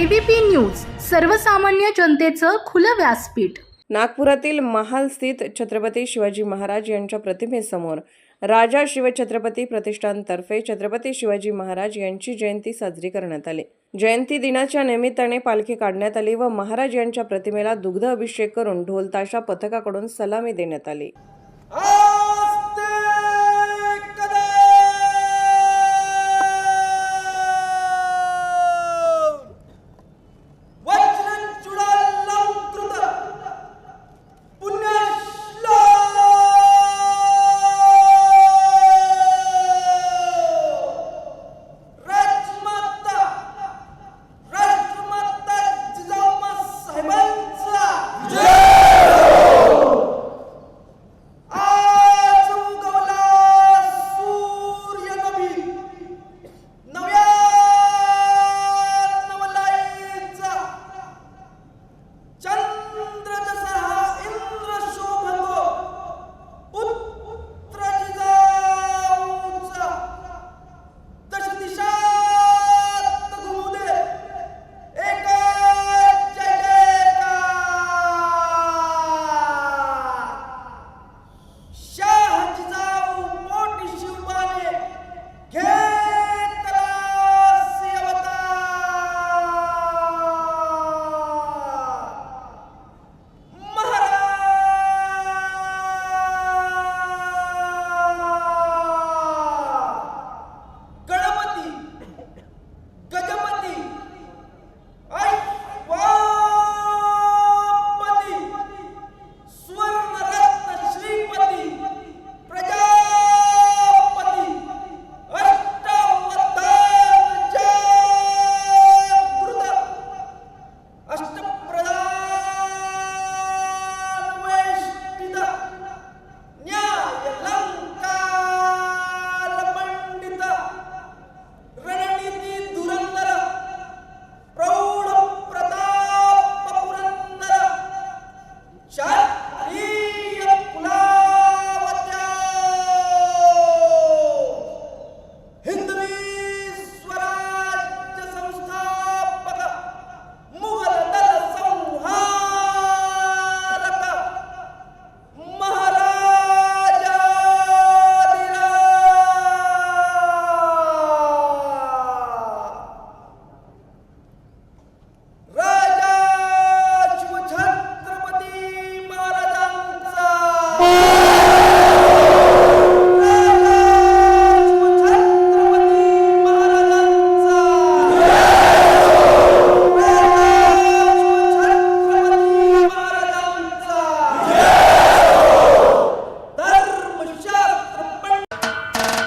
ABP news सर्वसामान्य जनतेचं खुलं व्यासपीठ. नागपुरातील महाल स्थित छत्रपती शिवाजी महाराज यांच्या प्रतिमेसमोर राजा शिवछत्रपती प्रतिष्ठानतर्फे छत्रपती शिवाजी महाराज यांची जयंती साजरी करण्यात आली. जयंती दिनाच्या निमित्ताने पालखी काढण्यात आली व महाराज यांच्या प्रतिमेला दुग्ध अभिषेक करून ढोलताशा पथकाकडून सलामी देण्यात आली.